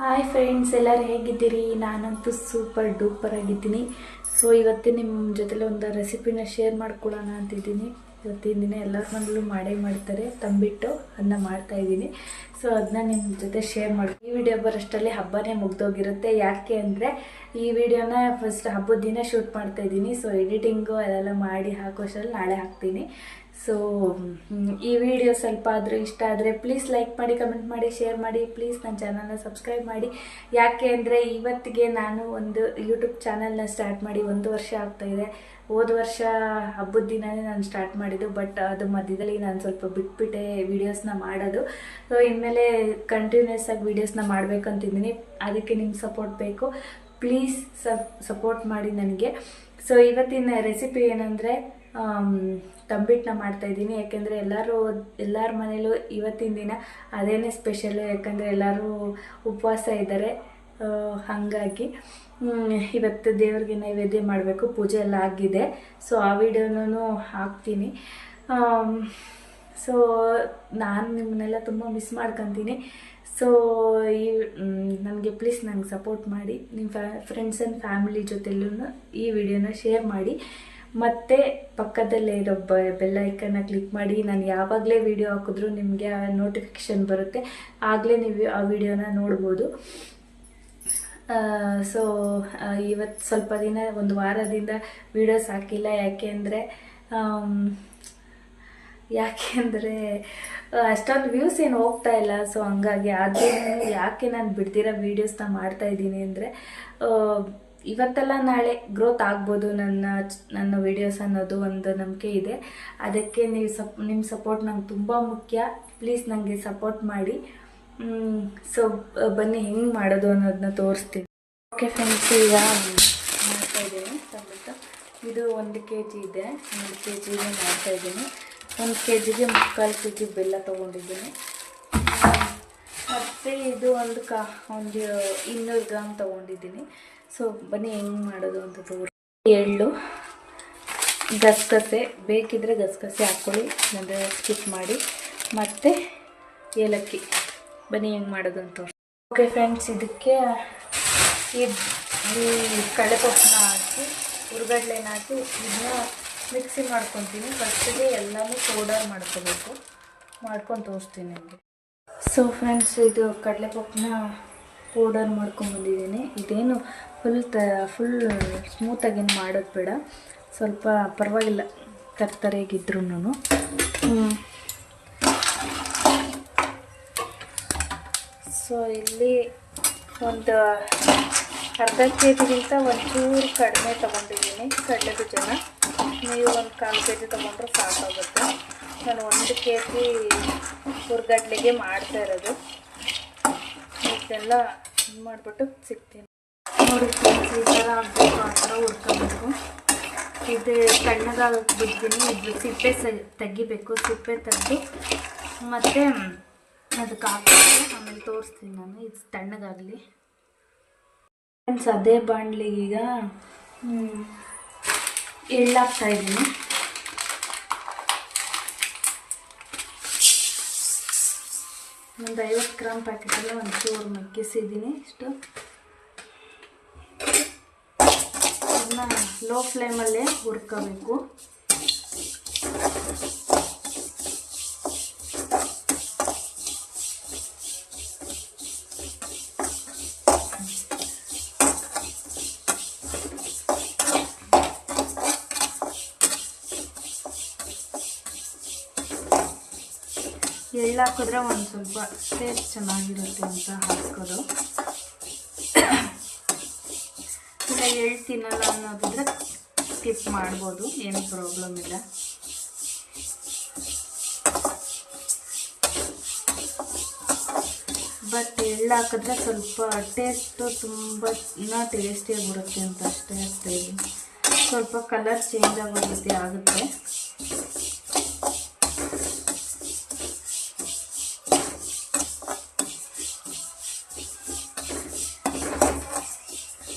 Hi friends ಎಲ್ಲರೂ ಹೇಗಿದ್ದೀರಿ? ನಾನಂತೂ ಸೂಪರ್ ಡೂಪರ್ ಆಗಿದ್ದೀನಿ. ಸೊ ಇವತ್ತು ನಿಮ್ಮ ಜೊತೆಲಿ ಒಂದು ರೆಸಿಪಿನ ಶೇರ್ ಮಾಡ್ಕೊಳ್ಳೋಣ ಅಂತಿದ್ದೀನಿ. ಇವತ್ತಿನ ದಿನ ಎಲ್ಲರ ಮನೇಲೂ ಮಾಡೇ ಮಾಡ್ತಾರೆ. ತಂಬಿಟ್ಟು ಅದನ್ನ ಮಾಡ್ತಾ ಇದ್ದೀನಿ. ಸೊ ಅದನ್ನ ನಿಮ್ಮ ಜೊತೆ ಶೇರ್ ಮಾಡಿ ಈ ವಿಡಿಯೋ ಬರೋಷ್ಟರಲ್ಲಿ ಹಬ್ಬನೇ ಮುಗ್ದೋಗಿರುತ್ತೆ. ಯಾಕೆ ಅಂದರೆ, ಈ ವಿಡಿಯೋನ ಫಸ್ಟ್ ಹಬ್ಬದ ದಿನ ಶೂಟ್ ಮಾಡ್ತಾ ಇದ್ದೀನಿ. ಸೊ ಎಡಿಟಿಂಗು ಅದೆಲ್ಲ ಮಾಡಿ ಹಾಕೋಷ್ಟರಲ್ಲಿ ನಾಳೆ ಹಾಕ್ತೀನಿ. ಸೊ ಈ ವಿಡಿಯೋ ಸ್ವಲ್ಪ ಆದರೂ ಇಷ್ಟ ಆದರೆ ಪ್ಲೀಸ್ ಲೈಕ್ ಮಾಡಿ ಕಮೆಂಟ್ ಮಾಡಿ ಶೇರ್ ಮಾಡಿ ಪ್ಲೀಸ್ ನನ್ನ ಚಾನಲ್ನ ಸಬ್ಸ್ಕ್ರೈಬ್ ಮಾಡಿ. ಯಾಕೆ ಅಂದರೆ ಇವತ್ತಿಗೆ ನಾನು ಒಂದು ಯೂಟ್ಯೂಬ್ ಚಾನಲ್ನ ಸ್ಟಾರ್ಟ್ ಮಾಡಿ ಒಂದು ವರ್ಷ ಆಗ್ತಾಯಿದೆ ಹೋದ ವರ್ಷ ಹಬ್ಬದ ದಿನವೇ ನಾನು ಸ್ಟಾರ್ಟ್ ಮಾಡಿದ್ದು ಬಟ್ ಅದು ಮಧ್ಯದಲ್ಲಿ ನಾನು ಸ್ವಲ್ಪ ಬಿಟ್ಬಿಟ್ಟೆ ವೀಡಿಯೋಸ್ನ ಮಾಡೋದು. ಸೊ ಇನ್ಮೇಲೆ ಕಂಟಿನ್ಯೂಸ್ ಆಗಿ ವೀಡಿಯೋಸ್ನ ಮಾಡಬೇಕಂತಿದ್ದೀನಿ. ಅದಕ್ಕೆ ನಿಮ್ಮ ಸಪೋರ್ಟ್ ಬೇಕು. ಪ್ಲೀಸ್ ಸಪ್ ಸಪೋರ್ಟ್ ಮಾಡಿ ನನಗೆ. ಸೊ ಇವತ್ತಿನ ರೆಸಿಪಿ ಏನಂದರೆ ತಂಬಿಟ್ಟನ್ನ ಮಾಡ್ತಾ ಇದ್ದೀನಿ. ಯಾಕೆಂದರೆ ಎಲ್ಲರೂ, ಎಲ್ಲರ ಮನೇಲೂ ಇವತ್ತಿನ ದಿನ ಅದೇನೇ ಸ್ಪೆಷಲು ಯಾಕಂದರೆ ಎಲ್ಲರೂ ಉಪವಾಸ ಇದ್ದಾರೆ. ಹಾಗಾಗಿ ಇವತ್ತು ದೇವ್ರಿಗೆ ನೈವೇದ್ಯ ಮಾಡಬೇಕು. ಪೂಜೆ ಎಲ್ಲ ಆಗಿದೆ. ಸೊ ಆ ವಿಡಿಯೋನೂ ಹಾಕ್ತೀನಿ. ಸೊ ನಾನು ನಿಮ್ಮನ್ನೆಲ್ಲ ತುಂಬ ಮಿಸ್ ಮಾಡ್ಕೊತೀನಿ. ಸೊ ಈ ನನಗೆ ಪ್ಲೀಸ್ ನನಗೆ ಸಪೋರ್ಟ್ ಮಾಡಿ. ನಿಮ್ಮ ಫ್ಯಾ ಫ್ರೆಂಡ್ಸ್ ಆ್ಯಂಡ್ ಫ್ಯಾಮಿಲಿ ಜೊತೆಲ್ಲೂ ಈ ವಿಡಿಯೋನ ಶೇರ್ ಮಾಡಿ. ಮತ್ತು ಪಕ್ಕದಲ್ಲೇ ಇರೋ ಬ ಬೆಲ್ ಐಕನ್ನ ಕ್ಲಿಕ್ ಮಾಡಿ, ನಾನು ಯಾವಾಗಲೇ ವಿಡಿಯೋ ಹಾಕಿದ್ರೂ ನಿಮಗೆ ಆ ನೋಟಿಫಿಕೇಶನ್ ಬರುತ್ತೆ. ಆಗಲೇ ನೀವು ಆ ವಿಡಿಯೋನ ನೋಡ್ಬೋದು. ಸೊ ಇವತ್ತು ಸ್ವಲ್ಪ ದಿನ, ಒಂದು ವಾರದಿಂದ ವಿಡಿಯೋಸ್ ಹಾಕಿಲ್ಲ. ಯಾಕೆಂದರೆ ಯಾಕೆಂದರೆ ಅಷ್ಟೊಂದು ವ್ಯೂಸ್ ಏನು ಹೋಗ್ತಾ ಇಲ್ಲ. ಸೊ ಹಂಗಾಗಿ ಆದ್ರೂ ಯಾಕೆ ನಾನು ಬಿಡ್ದಿರೋ ವೀಡಿಯೋಸ್ನ ಮಾಡ್ತಾ ಇದ್ದೀನಿ ಅಂದರೆ ಇವತ್ತೆಲ್ಲ ನಾಳೆ ಗ್ರೋತ್ ಆಗ್ಬೋದು ನನ್ನ ನನ್ನ ವೀಡಿಯೋಸ್ ಅನ್ನೋದು ಒಂದು ನಂಬಿಕೆ ಇದೆ. ಅದಕ್ಕೆ ನೀವು ಸಪ್ ನಿಮ್ಮ ಸಪೋರ್ಟ್ ನಂಗೆ ತುಂಬ ಮುಖ್ಯ. ಪ್ಲೀಸ್ ನನಗೆ ಸಪೋರ್ಟ್ ಮಾಡಿ. ಸೊ ಬನ್ನಿ ಹೆಂಗೆ ಮಾಡೋದು ಅನ್ನೋದನ್ನ ತೋರಿಸ್ತೀನಿ. ಓಕೆ ಫ್ರೆಂಡ್ಸ್ ಈಗ ಮಾಡ್ತಾ ಇದ್ದೀನಿ. ಟೊಮೆಟೊ ಇದು ಒಂದು ಕೆ ಜಿ ಇದೆ. ಒಂದು ಕೆ ಜಿಗೆ ಮಾಡ್ತಾ ಇದ್ದೀನಿ. ಒಂದು ಕೆ ಜಿಗೆ ಮುಕ್ಕಾಲು ಕೆ ಜಿ ಬೆಲ್ಲ ತೊಗೊಂಡಿದ್ದೀನಿ. ಮತ್ತು ಇದು ಒಂದು ಕಾ, ಒಂದು ಇನ್ನೂರು ಗ್ರಾಮ್ ತೊಗೊಂಡಿದ್ದೀನಿ. ಸೊ ಬನ್ನಿ, ಹೆಂಗೆ ಮಾಡೋದು ಅಂತ ತೋರಿ. ಎಳ್ಳು, ಗಸಗಸೆ ಬೇಕಿದ್ದರೆ ಗಸಗಸೆ ಹಾಕ್ಕೊಳ್ಳಿ ಅಂದರೆ ಸ್ಕಿಪ್ ಮಾಡಿ. ಮತ್ತು ಏಲಕ್ಕಿ. ಬನ್ನಿ, ಹೆಂಗೆ ಮಾಡೋದು ಅಂತ ಓಕೆ ಫ್ರೆಂಡ್ಸ್ ಇದಕ್ಕೆ ಈ ಕಡಲೆಪಪ್ಪನ್ನ ಹಾಕಿ, ಹುರುಗಡ್ಲೆನ ಹಾಕಿ, ಇದನ್ನ ಮಿಕ್ಸಿ ಮಾಡ್ಕೊತೀನಿ. ಫಸ್ಟಿಗೆ ಎಲ್ಲನೂ ಪೌಡರ್ ಮಾಡ್ಕೋಬೇಕು. ಮಾಡ್ಕೊಂಡು ತೋರಿಸ್ತೀನಿ ನಿಮಗೆ. ಸೊ ಫ್ರೆಂಡ್ಸ್ ಇದು ಕಡಲೆಪಪ್ಪನ್ನ ಪೌಡರ್ ಮಾಡ್ಕೊಂಡು ಬಂದಿದ್ದೀನಿ. ಇದೇನು ಫುಲ್ ತ ಫುಲ್ ಸ್ಮೂತಾಗೇನು ಮಾಡೋದು ಬೇಡ. ಸ್ವಲ್ಪ ಪರವಾಗಿಲ್ಲ ತರ್ತರೆಗಿದ್ರೂ ಸೊ ಇಲ್ಲಿ ಒಂದು ಅರ್ಧ ಕೆ ಜಿಗಿಂತ ಒಂಚೂರು ಕಡಿಮೆ ತೊಗೊಂಡಿದ್ದೀನಿ ಕಡಲೆ ಬೀಜನ ನೀವು ಒಂದು ಕಾಲು ಕೆ ಜಿ ತೊಗೊಂಡ್ರೆ ಸಾಕಾಗುತ್ತೆ. ನಾನು ಒಂದು ಕೆ ಜಿ ಹುರ್ಗಡ್ಲೆಗೆ ಮಾಡ್ತಾ ಇರೋದು. ಇದೆಲ್ಲ ಇದು ಮಾಡಿಬಿಟ್ಟು ಸಿಗ್ತೀನಿ. ನೋಡಿ ಫ್ರೆಂಡ್ಸ್, ಈ ಥರ ಆಗಬೇಕು ಆ ಥರ ಹುರ್ಕೋಬೇಕು. ಇದು ತಣ್ಣಗಾಗಿ ಬಿಡ್ತೀನಿ. ಇದು ಸಿಪ್ಪೆ ಸ, ತೆಗಿಬೇಕು, ಸಿಪ್ಪೆ ತೆಗೆದು. ಮತ್ತು ಅದಕ್ಕೆ ಹಾಕ್ಬೇಕು ಆಮೇಲೆ ತೋರಿಸ್ತೀನಿ ನಾನು, ಇದು ತಣ್ಣಗಾಗಲಿ ಫ್ರೆಂಡ್ಸ್, ಅದೇ ಬಾಣಲಿಗೀಗ ಎಳ್ಳಾಗ್ತಾ ಇದ್ದೀನಿ. ಒಂದು ಐವತ್ತು ಗ್ರಾಮ್ ಪ್ಯಾಕೆಟಲ್ಲಿ ಒಂದು ಚೂರು ಮಗ್ಗಿಸಿದ್ದೀನಿ ಇಷ್ಟು. ಅದನ್ನ ಲೋ ಫ್ಲೇಮಲ್ಲೇ ಹುರ್ಕೋಬೇಕು. ಎಳ್ಳು ಹಾಕಿದ್ರೆ ಒಂದು ಸ್ವಲ್ಪ ಟೇಸ್ಟ್ ಚೆನ್ನಾಗಿರುತ್ತೆ ಅಂತ ಹಾಕೋದು ಇಲ್ಲ ಎಳ್ಳು ತಿನ್ನಲ್ಲ ಅನ್ನೋದಿದ್ರೆ ಸ್ಕಿಪ್ ಮಾಡ್ಬೋದು, ಏನು ಪ್ರಾಬ್ಲಮ್ ಇಲ್ಲ. ಬಟ್ ಎಳ್ಳು ಹಾಕಿದ್ರೆ ಸ್ವಲ್ಪ ಟೇಸ್ಟು ತುಂಬ ಇನ್ನೂ ಟೇಸ್ಟಿಯಾಗಿ ಬರುತ್ತೆ ಅಂತ ಅಷ್ಟೇ ಅಷ್ಟೇ ಸ್ವಲ್ಪ ಕಲರ್ ಚೇಂಜ್ ಆಗೋ ರೀತಿ ಆಗುತ್ತೆ.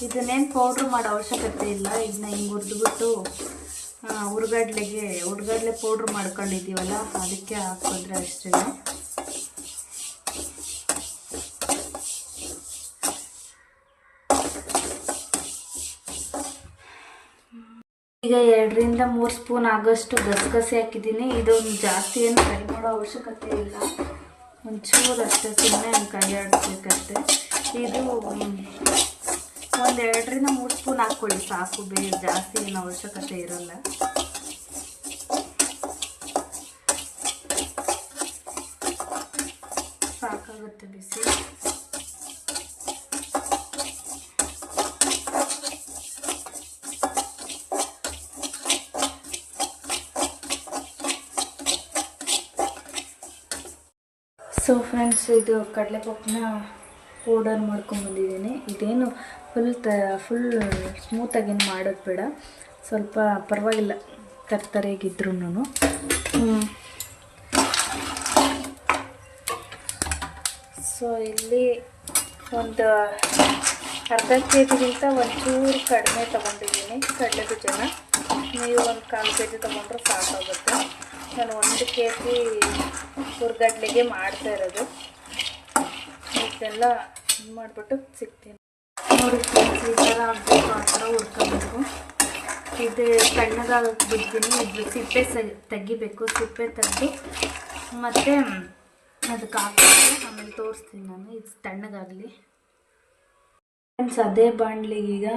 ಇದನ್ನೇನು ಪೌಡ್ರ್ ಮಾಡೋ ಅವಶ್ಯಕತೆ ಇಲ್ಲ. ಇದನ್ನ ಹಿಂಗೆ ಹುರಿದ್ಬಿಟ್ಟು ಹುರ್ಗಡ್ಲೆಗೆ, ಹುರ್ಗಡ್ಲೆ ಪೌಡ್ರ್ ಮಾಡ್ಕೊಂಡಿದ್ದೀವಲ್ಲ, ಅದಕ್ಕೆ ಹಾಕೋದ್ರೆ ಅಷ್ಟೇ. ಈಗ ಎರಡರಿಂದ ಮೂರು ಸ್ಪೂನ್ ಆಗೋಷ್ಟು ಗಸಗಸೆ ಹಾಕಿದ್ದೀನಿ. ಇದೊಂದು ಜಾಸ್ತಿ ಏನು ಕೈ ಮಾಡೋ ಅವಶ್ಯಕತೆ ಇಲ್ಲ. ಒಂಚೂರು ಅಷ್ಟೇ ಸುಮ್ಮನೆ ಕೈ ಆಡಿಸ್ಬೇಕಷ್ಟೆ ಇದು ಒಂದು ಎರಡರಿಂದ ಮೂರು ಸ್ಪೂನ್ ಹಾಕ್ಕೊಳ್ಳಿ, ಸಾಕು ಬೇರೆ ಜಾಸ್ತಿ ಏನು ಅವಶ್ಯಕತೆ ಇರಲ್ಲ. ಸಾಕಾಗುತ್ತೆ ಬಿಸಿ. ಸೊ ಫ್ರೆಂಡ್ಸ್ ಇದು ಕಡಲೆಪಪ್ಪನ ಪೌಡರ್ ಮಾಡ್ಕೊಂಡ್ಬಂದಿದ್ದೀನಿ ಇದೇನು ಫುಲ್ ತ ಫುಲ್ ಸ್ಮೂತಾಗೇನು ಮಾಡೋದು ಬೇಡ. ಸ್ವಲ್ಪ ಪರವಾಗಿಲ್ಲ ತರ್ತರೆಗಿದ್ರೂ ಸೊ ಇಲ್ಲಿ ಒಂದು ಅರ್ಧ ಕೆ ಜಿಗಿಂತ ಒಂಚೂರು ಕಡಿಮೆ ತೊಗೊಂಡಿದ್ದೀನಿ ಕಡಲೆ ಬೀಜನ ನೀವು ಒಂದು ಕಾಲು ಕೆ ಜಿ ತೊಗೊಂಡ್ರೆ ಸಾಕಾಗುತ್ತೆ. ನಾನು ಒಂದು ಕೆ ಜಿ ಹುರ್ಗಡ್ಲೆಗೆ ಮಾಡ್ತಾ ಇರೋದು. ಇದೆಲ್ಲ ಇದು ಮಾಡಿಬಿಟ್ಟು ಸಿಗ್ತೀನಿ. ನೋಡಿ ಥರ ಆಗಬೇಕು ಆ ಥರ ಹುರ್ಕೋಬೇಕು. ಇದು ತಣ್ಣಗಾಗಿ ಬಿಡ್ತೀನಿ ಇದು ಸಿಪ್ಪೆ ಸ, ತೆಗಿಬೇಕು, ಸಿಪ್ಪೆ ತೆಗೆದು. ಮತ್ತು ಅದಕ್ಕೆ ಹಾಕಬೇಕು ಆಮೇಲೆ ತೋರಿಸ್ತೀನಿ ನಾನು, ಇದು ತಣ್ಣಗಾಗಲಿ. ಫ್ರೆಂಡ್ಸ್, ಅದೇ ಬಾಣಲಿಗೀಗ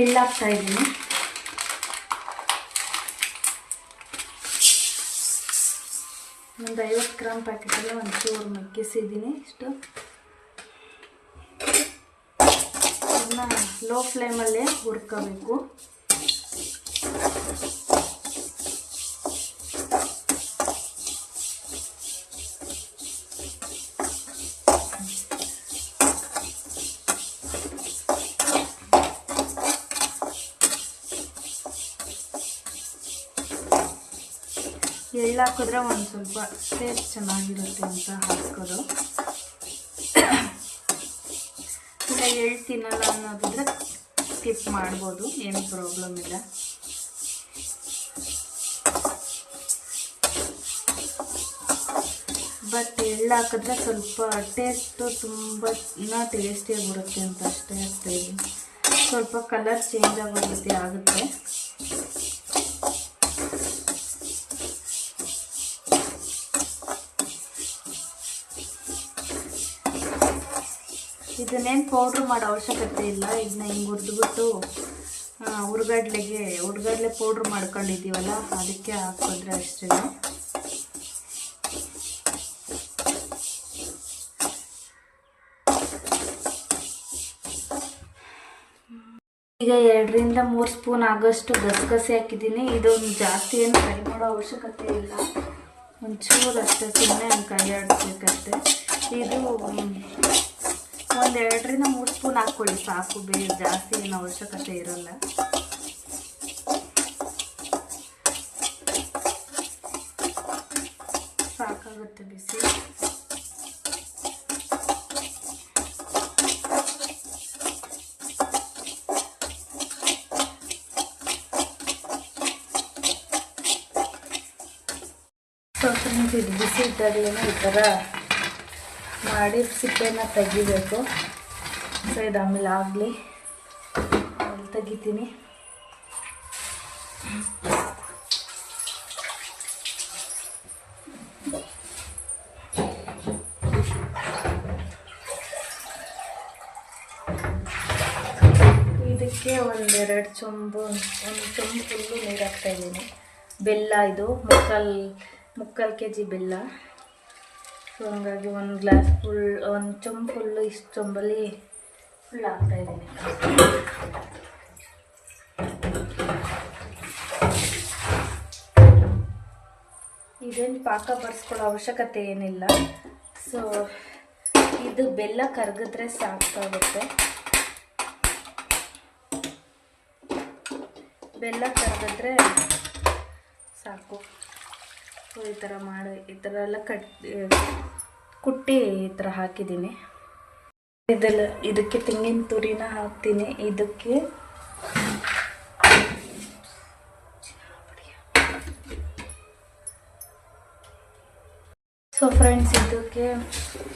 ಎಳ್ಳಾಗ್ತಾ ಇದ್ದೀನಿ. ಒಂದು ಐವತ್ತು ಗ್ರಾಮ್ ಪ್ಯಾಕೆಟಲ್ಲಿ ಒಂದು ಚೂರು ಮೆಕ್ಕಿಸಿದ್ದೀನಿ ಇಷ್ಟು ಅದನ್ನ ಲೋ ಫ್ಲೇಮಲ್ಲೇ ಹುರ್ಕೋಬೇಕು. ಎಳ್ಳು ಹಾಕಿದ್ರೆ ಒಂದು ಸ್ವಲ್ಪ ಟೇಸ್ಟ್ ಚೆನ್ನಾಗಿರುತ್ತೆ ಅಂತ ಹಾಕೋದು ಎಳ್ಳು ತಿನ್ನಲ್ಲ ಅನ್ನೋದಿದ್ರೆ ಸ್ಕಿಪ್ ಮಾಡ್ಬೋದು, ಏನು ಪ್ರಾಬ್ಲಮ್ ಇಲ್ಲ. ಬಟ್ ಎಳ್ಳು ಹಾಕಿದ್ರೆ ಸ್ವಲ್ಪ ಟೇಸ್ಟು ತುಂಬ ಟೇಸ್ಟಿಯಾಗಿ ಬರುತ್ತೆ ಅಂತ ಅಷ್ಟೇ ಅಷ್ಟೇ ಸ್ವಲ್ಪ ಕಲರ್ ಚೇಂಜ್ ಆಗೋ ರೀತಿ ಆಗುತ್ತೆ. ಇದನ್ನೇನು ಪೌಡ್ರ್ ಮಾಡೋ ಅವಶ್ಯಕತೆ ಇಲ್ಲ. ಇದನ್ನ ಹಿಂಗೆ ಹುರಿದ್ಬಿಟ್ಟು ಹುರ್ಗಡ್ಲೆಗೆ, ಹುರ್ಗಡ್ಲೆ ಪೌಡ್ರ್ ಮಾಡ್ಕೊಂಡಿದ್ದೀವಲ್ಲ, ಅದಕ್ಕೆ ಹಾಕಿದ್ರೆ ಅಷ್ಟೇ. ಈಗ ಎರಡರಿಂದ ಮೂರು ಸ್ಪೂನ್ ಆಗೋಷ್ಟು ಗಸಗಸೆ ಹಾಕಿದ್ದೀನಿ. ಇದೊಂದು ಜಾಸ್ತಿ ಏನು ಫ್ರೈ ಮಾಡೋ ಅವಶ್ಯಕತೆ ಇಲ್ಲ. ಒಂಚೂರು ಅಷ್ಟೇ ಸುಮ್ಮನೆ ಕೈ ಆಡಿಸ್ಬೇಕಷ್ಟೆ ಇದು ಒಂದು ಎರಡರಿಂದ ಮೂರು ಸ್ಪೂನ್ ಹಾಕ್ಕೊಳ್ಳಿ, ಸಾಕು ಬೇ ಜಾಸ್ತಿ ಏನು ಅವಶ್ಯಕತೆ ಇರಲ್ಲ. ಸಾಕಾಗುತ್ತೆ ಬಿಸಿ. ಸ್ವಲ್ಪ ಇದು ಬಿಸಿ ಇದ್ದಾಗಲೇ ಈ ಥರ ಮಾಡಿ ಸಿಪ್ಪೆನ ತೆಗಿಬೇಕು. ಸೊ ಇದು ಆಮೇಲೆ ಆಗಲಿ. ಅಲ್ಲಿ ತೆಗಿತೀನಿ. ಇದಕ್ಕೆ ಒಂದೆರಡು ಚೊಂಬು, ಒಂದು ಚೊಂಬು ಫುಲ್ಲು ನೀರು ಹಾಕ್ತಾಯಿದ್ದೀನಿ ಬೆಲ್ಲ ಇದು, ಮುಕ್ಕಲ್, ಮುಕ್ಕಾಲು ಕೆ ಜಿ ಬೆಲ್ಲ. ಸೊ ಹಂಗಾಗಿ ಒಂದು ಗ್ಲಾಸ್ ಫುಲ್ ಒಂದು ಚಮ್ ಫುಲ್ಲು ಇಷ್ಟು ಚೊಂಬಲ್ಲಿ ಫುಲ್ ಹಾಕ್ತಾಯಿದ್ದೀನಿ ಇದೇನು ಪಾಕ ಬರ್ಸ್ಕೊಳ್ಳೋ ಅವಶ್ಯಕತೆ ಏನಿಲ್ಲ. ಸೊ ಇದು ಬೆಲ್ಲ ಕರಗಿದ್ರೆ ಸಾಕಾಗುತ್ತೆ. ಬೆಲ್ಲ ಕರಗಿದ್ರೆ ಸಾಕು. ಸೊ, ಈ ಥರ ಮಾಡಿ, ಈ ಥರ ಎಲ್ಲ ಕಟ್ ಕುಟ್ಟಿ ಈ ಥರ ಹಾಕಿದ್ದೀನಿ. ಇದೆಲ್ಲ, ಇದಕ್ಕೆ ತೆಂಗಿನ ತುರಿನ ಹಾಕ್ತೀನಿ. ಇದಕ್ಕೆ ಸೊ ಫ್ರೆಂಡ್ಸ್ ಇದಕ್ಕೆ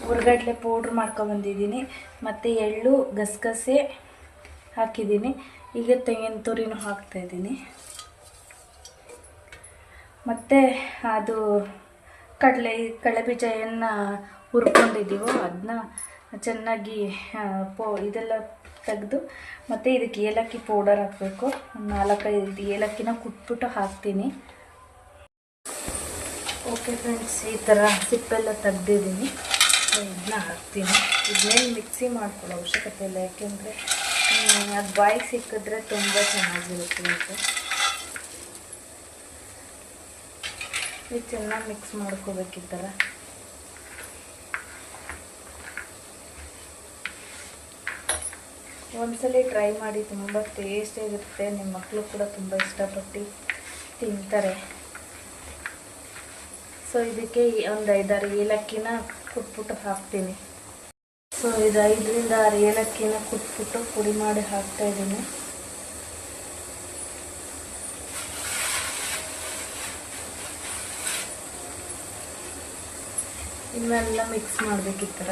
ಹುರ್ಗಡ್ಲೆ ಪೌಡ್ರ್ ಮಾಡ್ಕೊಬಂದಿದ್ದೀನಿ ಮತ್ತು ಎಳ್ಳು, ಗಸಗಸೆ ಹಾಕಿದ್ದೀನಿ. ಈಗ ತೆಂಗಿನ ತುರಿನೂ ಹಾಕ್ತಾ ಇದ್ದೀನಿ. ಮತ್ತು ಅದು ಕಡಲೆ ಕಡಲೆ ಬೀಜವನ್ನು ಹುರ್ಕೊಂಡಿದ್ದೀವೋ ಅದನ್ನ ಚೆನ್ನಾಗಿ ಪೋ, ಇದೆಲ್ಲ ತೆಗೆದು ಮತ್ತು ಇದಕ್ಕೆ ಏಲಕ್ಕಿ ಪೌಡರ್ ಹಾಕಬೇಕು. ನಾಲ್ಕೈದು ಏಲಕ್ಕಿನ ಕುಟ್ಬಿಟ್ಟು ಹಾಕ್ತೀನಿ. ಓಕೆ ಫ್ರೆಂಡ್ಸ್, ಈ ಥರ ಸಿಪ್ಪೆಲ್ಲ ತೆಗ್ದಿದ್ದೀನಿ. ಇದನ್ನ ಹಾಕ್ತೀನಿ. ಇದನ್ನೇನು ಮಿಕ್ಸಿ ಮಾಡ್ಕೊಳ್ಳೋ ಅವಶ್ಯಕತೆ ಇಲ್ಲ, ಯಾಕೆಂದರೆ ಅದು ಬಾಯಿ ಸಿಕ್ಕಿದ್ರೆ ತುಂಬ ಚೆನ್ನಾಗಿರುತ್ತೆ ಅಂತ ಇದು ಚೆನ್ನಾಗಿ ಮಿಕ್ಸ್ ಮಾಡ್ಕೋಬೇಕು ಈ ಥರ ಒಂದ್ಸಲಿ ಟ್ರೈ ಮಾಡಿ ತುಂಬ ಟೇಸ್ಟಿಯಾಗಿರುತ್ತೆ ನಿಮ್ಮ ಮಕ್ಕಳು ಕೂಡ ತುಂಬ ಇಷ್ಟಪಟ್ಟು ತಿಂತಾರೆ. ಸೊ ಇದಕ್ಕೆ ಒಂದು ಐದಾರು ಏಲಕ್ಕಿನ ಕುಟ್ಬಿಟ್ಟು ಹಾಕ್ತೀನಿ. ಸೊ ಇದು ಐದರಿಂದ ಆರು ಏಲಕ್ಕಿನ ಕುಟ್ಬಿಟ್ಟು ಪುಡಿ ಮಾಡಿ ಹಾಕ್ತಾ ಇದ್ದೀನಿ. ಇವನ್ನೆಲ್ಲ ಮಿಕ್ಸ್ ಮಾಡ್ಬೇಕು ಈ ಥರ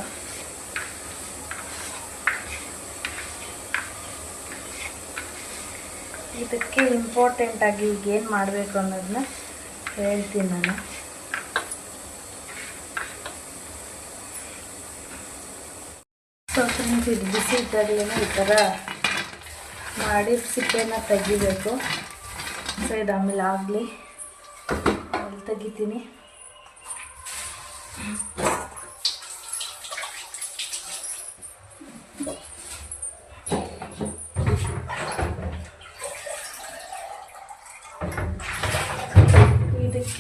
ಇದಕ್ಕೆ ಇಂಪಾರ್ಟೆಂಟ್ ಆಗಿ ಈಗ ಏನು ಮಾಡಬೇಕು ಅನ್ನೋದನ್ನ ಹೇಳ್ತೀನಿ ನಾನು. ಸೊ ಫ್ರೆಂಡ್ಸ್ ಇದು ಬಿಸಿ ಇದ್ದಾಗಲೇ ಈ ಥರ ಮಾಡಿ ಸಿಪ್ಪೆನ ತೆಗಿಬೇಕು. ಸೊ, ಇದು ಆಮೇಲೆ ಆಗಲಿ. ತೆಗಿತೀನಿ.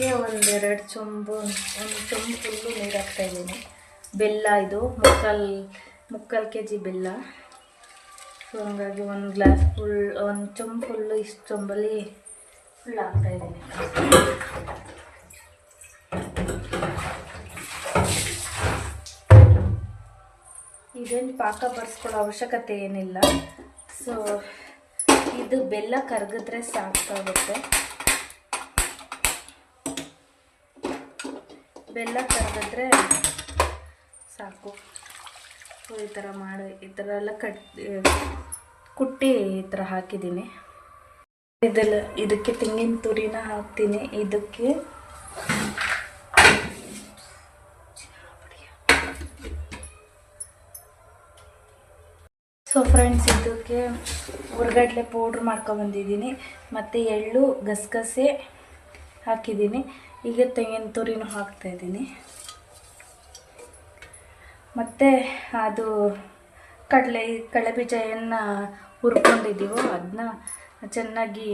ಇದಕ್ಕೆ ಒಂದೆರಡು ಚೊಂಬು, ಒಂದು ಚೊಂಬು ಫುಲ್ಲು ನೀರು ಹಾಕ್ತಾ ಇದ್ದೀನಿ. ಬೆಲ್ಲ ಇದು, ಮುಕ್ಕಾಲು ಮುಕ್ಕಾಲು ಕೆ ಜಿ ಬೆಲ್ಲ. ಸೊ ಹಂಗಾಗಿ ಒಂದು ಗ್ಲಾಸ್ ಫುಲ್ ಒಂದು ಚೊಂಬು ಫುಲ್ಲು ಇಷ್ಟು ಚೊಂಬಲ್ಲಿ ಫುಲ್ ಹಾಕ್ತಾ ಇದ್ದೀನಿ. ಇದೇನು ಪಾಕ ಬರ್ಸ್ಕೊಳ್ಳೋ ಅವಶ್ಯಕತೆ ಏನಿಲ್ಲ. ಸೊ ಇದು ಬೆಲ್ಲ ಕರಗಿದ್ರೆ ಸಾಕಾಗುತ್ತೆ. ಬೆಲ್ಲ ಕರೆದಿದ್ರೆ ಸಾಕು. ಈ ಥರ ಮಾಡಿ. ಈ ಥರ ಎಲ್ಲ ಕಟ್ ಕುಟ್ಟಿ ಈ ಥರ ಹಾಕಿದ್ದೀನಿ. ಇದೆಲ್ಲ, ಇದಕ್ಕೆ ತೆಂಗಿನ ತುರಿನ ಹಾಕ್ತೀನಿ. ಇದಕ್ಕೆ ಸೊ ಫ್ರೆಂಡ್ಸ್ ಇದಕ್ಕೆ ಹುರ್ಗಡ್ಲೆ ಪೌಡ್ರ್ ಮಾಡ್ಕೊಬಂದಿದ್ದೀನಿ ಮತ್ತು ಎಳ್ಳು ಗಸಗಸೆ ಹಾಕಿದ್ದೀನಿ. ಈಗ ತೆಂಗಿನ ತುರಿನೂ ಹಾಕ್ತಾ ಇದ್ದೀನಿ. ಮತ್ತು ಅದು ಕಡಲೆ ಕಡಲೆ ಏನು ಹುರ್ಕೊಂಡಿದ್ದೀವೋ ಅದನ್ನ ಚೆನ್ನಾಗಿ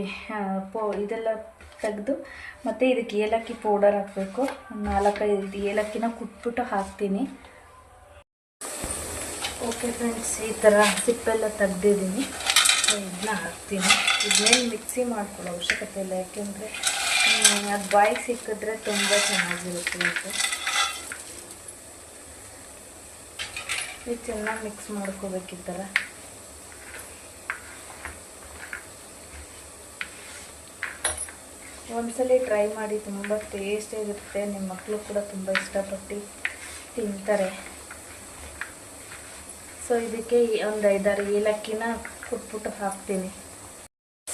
ಪೋ, ಇದೆಲ್ಲ ತೆಗೆದು ಮತ್ತು ಇದಕ್ಕೆ ಏಲಕ್ಕಿ ಪೌಡರ್ ಹಾಕಬೇಕು. ನಾಲ್ಕೈದು ಏಲಕ್ಕಿನ ಕುಟ್ಬಿಟ್ಟು ಹಾಕ್ತೀನಿ. ಓಕೆ ಫ್ರೆಂಡ್ಸ್ ಈ ಥರ ಸಿಪ್ಪೆಲ್ಲ ತೆಗ್ದಿದ್ದೀನಿ. ಇದನ್ನ ಹಾಕ್ತೀನಿ. ಇದನ್ನೇನು ಮಿಕ್ಸಿ ಮಾಡ್ಕೊಳ್ಳೋ ಅವಶ್ಯಕತೆ ಇಲ್ಲ, ಯಾಕೆಂದರೆ ಅದು ಬಾಯಿ ಸಿಕ್ಕಿದ್ರೆ ತುಂಬ ಚೆನ್ನಾಗಿರುತ್ತೆ ಈ ಇದು ಚೆನ್ನಾಗಿ ಮಿಕ್ಸ್ ಮಾಡ್ಕೋಬೇಕು ಒಂದ್ಸಲಿ ಟ್ರೈ ಮಾಡಿ, ತುಂಬ ಟೇಸ್ಟಿಯಾಗಿರುತ್ತೆ ನಿಮ್ಮ ಮಕ್ಕಳು ಕೂಡ ತುಂಬ ಇಷ್ಟಪಟ್ಟು ತಿಂತಾರೆ. ಸೊ ಇದಕ್ಕೆ ಒಂದು ಐದಾರು ಏಲಕ್ಕಿನ ಕುಟ್ಬಿಟ್ಟು ಹಾಕ್ತೀನಿ.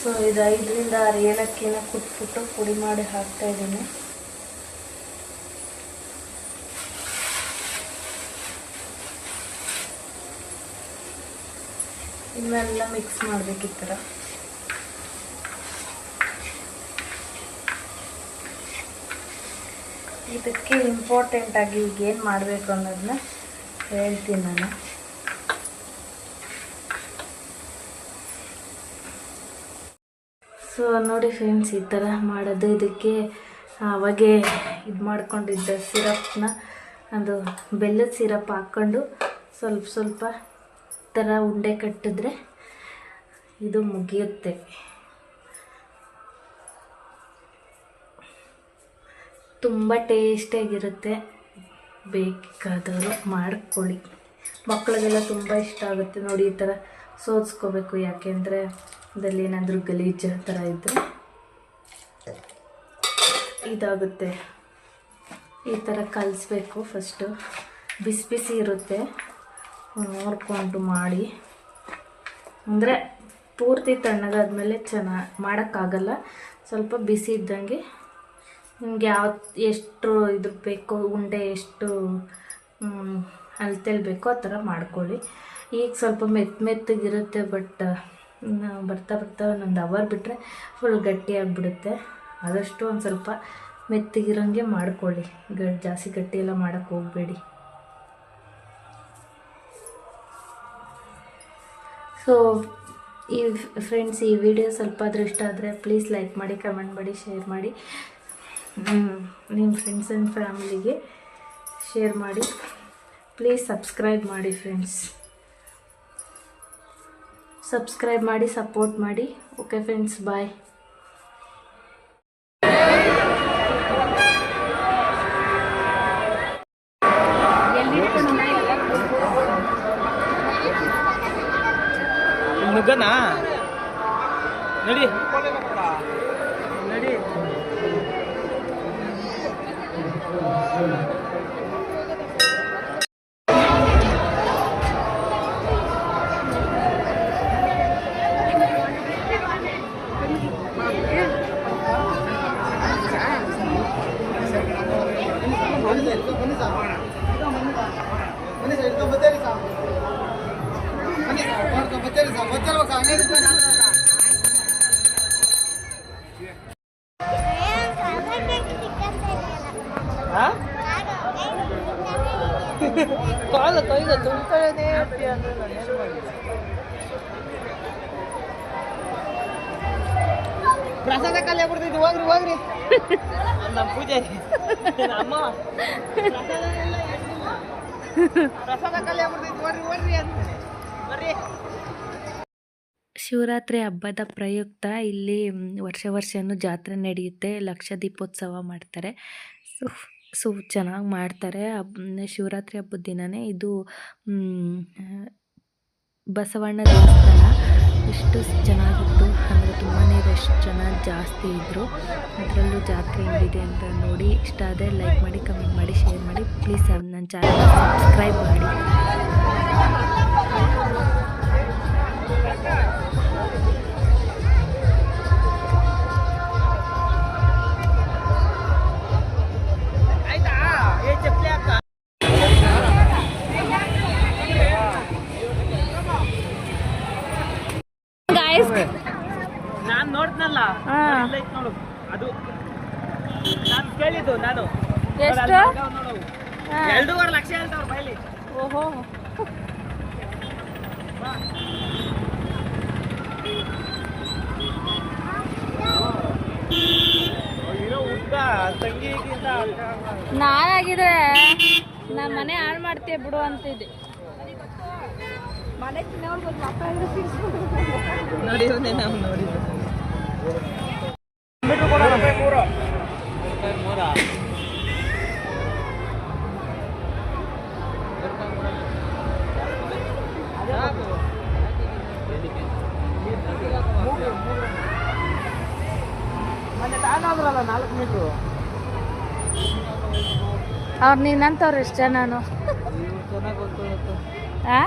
ಸೊ, ಇದು ಐದರಿಂದ ಆರು ಏಲಕ್ಕಿನ ಕುಟ್ಬಿಟ್ಟು ಪುಡಿ ಮಾಡಿ ಹಾಕ್ತಾ ಇದ್ದೀನಿ. ಇನ್ನೆಲ್ಲ ಮಿಕ್ಸ್ ಮಾಡಬೇಕು ಇದಕ್ಕೆ ಇಂಪಾರ್ಟೆಂಟಾಗಿ ಈಗೇನು ಮಾಡಬೇಕು ಅನ್ನೋದನ್ನ ಹೇಳ್ತೀನಿ ನಾನು. ಸೊ ನೋಡಿ ಫ್ರೆಂಡ್ಸ್ ಈ ಥರ ಮಾಡೋದು. ಇದಕ್ಕೆ ಅವಾಗೆ ಇದು ಮಾಡ್ಕೊಂಡಿದ್ದ ಸಿರಪ್ನ, ಅದು ಬೆಲ್ಲದ ಸಿರಪ್ ಹಾಕ್ಕೊಂಡು ಸ್ವಲ್ಪ ಸ್ವಲ್ಪ ಥರ ಉಂಡೆ ಕಟ್ಟಿದ್ರೆ ಇದು ಮುಗಿಯುತ್ತೆ. ತುಂಬ ಟೇಸ್ಟಿಯಾಗಿರುತ್ತೆ ಬೇಕಾದವರು ಮಾಡ್ಕೊಳ್ಳಿ. ಮಕ್ಕಳಿಗೆಲ್ಲ ತುಂಬ ಇಷ್ಟ ಆಗುತ್ತೆ ನೋಡಿ ಈ ಥರ ಸೋದಿಸ್ಕೋಬೇಕು ಯಾಕೆಂದರೆ ಅದರಲ್ಲಿ ಏನಾದರೂ ಗಲೀಜು ಥರ ಇದ್ದರೆ ಇದಾಗುತ್ತೆ. ಈ ಥರ ಕಲಿಸ್ಬೇಕು ಫಸ್ಟು ಬಿಸಿ ಬಿಸಿ ಇರುತ್ತೆ. ನೋಡಿಕೊಂಡು ಮಾಡಿ. ಅಂದರೆ ಪೂರ್ತಿ ತಣ್ಣಗಾದ್ಮೇಲೆ ಚೆನ್ನಾಗಿ ಮಾಡೋಕ್ಕಾಗಲ್ಲ. ಸ್ವಲ್ಪ ಬಿಸಿ ಇದ್ದಂಗೆ ನಿಮ್ಗೆ ಯಾವ ಎಷ್ಟು ಇದು ಬೇಕೋ ಉಂಡೆ ಎಷ್ಟು ಮ್, ಬೇಕೋ ಆ ಥರ ಮಾಡ್ಕೊಳ್ಳಿ. ಈಗ ಸ್ವಲ್ಪ ಮೆತ್ತ ಮೆತ್ತಗಿರುತ್ತೆ ಬಟ್ ಬರ್ತಾ ಬರ್ತಾ ಒಂದೊಂದು ಅವರ್ ಬಿಟ್ಟರೆ ಫುಲ್ ಗಟ್ಟಿಯಾಗಿಬಿಡುತ್ತೆ ಆದಷ್ಟು ಒಂದು ಸ್ವಲ್ಪ ಮೆತ್ತಗಿರೋಂಗೆ ಮಾಡ್ಕೊಳ್ಳಿ. ಗ ಜಾಸ್ತಿ ಗಟ್ಟಿ ಎಲ್ಲ ಮಾಡೋಕ್ಕೆ ಹೋಗಬೇಡಿ. ಸೊ ಈ ಫ್ರೆಂಡ್ಸ್ ಈ ವಿಡಿಯೋ ಸ್ವಲ್ಪ ಆದರೂ ಇಷ್ಟ ಆದರೆ ಪ್ಲೀಸ್ ಲೈಕ್ ಮಾಡಿ ಕಮೆಂಟ್ ಮಾಡಿ ಶೇರ್ ಮಾಡಿ. ನಿಮ್ಮ ಫ್ರೆಂಡ್ಸ್ ಆ್ಯಂಡ್ ಫ್ಯಾಮಿಲಿಗೆ ಶೇರ್ ಮಾಡಿ. ಪ್ಲೀಸ್ ಸಬ್ಸ್ಕ್ರೈಬ್ ಮಾಡಿ ಫ್ರೆಂಡ್ಸ್ ಸಬ್ಸ್ಕ್ರೈಬ್ ಮಾಡಿ ಸಪೋರ್ಟ್ ಮಾಡಿ. ಓಕೆ ಫ್ರೆಂಡ್ಸ್ ಬಾಯ್ ಕಾಲ ಕೈಗ ತುಂಬ್ಕೊಳ್ಳೋದೇ ಅಂದ್ರೆ ನಾನು ಏನು ಮಾಡಿ ಪ್ರಸಾದ ಕಲ್ಯ ಬಿಡ್ತಿದ್ವಿ ಹೋಗ್ರಿ ಹೋಗ್ರಿ ನಮ್ಮ ಪೂಜೆ ಶಿವರಾತ್ರಿ ಹಬ್ಬದ ಪ್ರಯುಕ್ತ ಇಲ್ಲಿ ವರ್ಷ ವರ್ಷನೂ ಜಾತ್ರೆ ನಡೆಯುತ್ತೆ, ಲಕ್ಷ ದೀಪೋತ್ಸವ ಮಾಡ್ತಾರೆ. ಸೊ ಚೆನ್ನಾಗಿ ಮಾಡ್ತಾರೆ. ಶಿವರಾತ್ರಿ ಹಬ್ಬದ ದಿನವೇ ಇದು ಬಸವಣ್ಣ ದೇವಸ್ಥಾನ. ಎಷ್ಟು ಚೆನ್ನಾಗಿತ್ತು ಅಂದರೆ ತುಂಬಾ ರಶ್ ಜನ ಜಾಸ್ತಿ ಇದ್ದರು ಅದರಲ್ಲೂ ಜಾತ್ರೆ ಹೆಂಗಿದೆ ಅಂತ ನೋಡಿ ಇಷ್ಟ ಆದರೆ ಲೈಕ್ ಮಾಡಿ ಕಮೆಂಟ್ ಮಾಡಿ ಶೇರ್ ಮಾಡಿ. ಪ್ಲೀಸ್ ನನ್ನ ಚಾನಲ್ ಸಬ್ಸ್ಕ್ರೈಬ್ ಮಾಡಿ. ಮನೆ ಹಾಳು ಮಾಡ್ತೀಯ ಬಿಡು ಅಂತಿದ್ದೆ. ನೋಡಿ ನಾವು ನೋಡಿದ್ದು. ಅವ್ರು ನಿನ್ನಂತವ್ರು ಇಷ್ಟ ನಾನು. ಆ?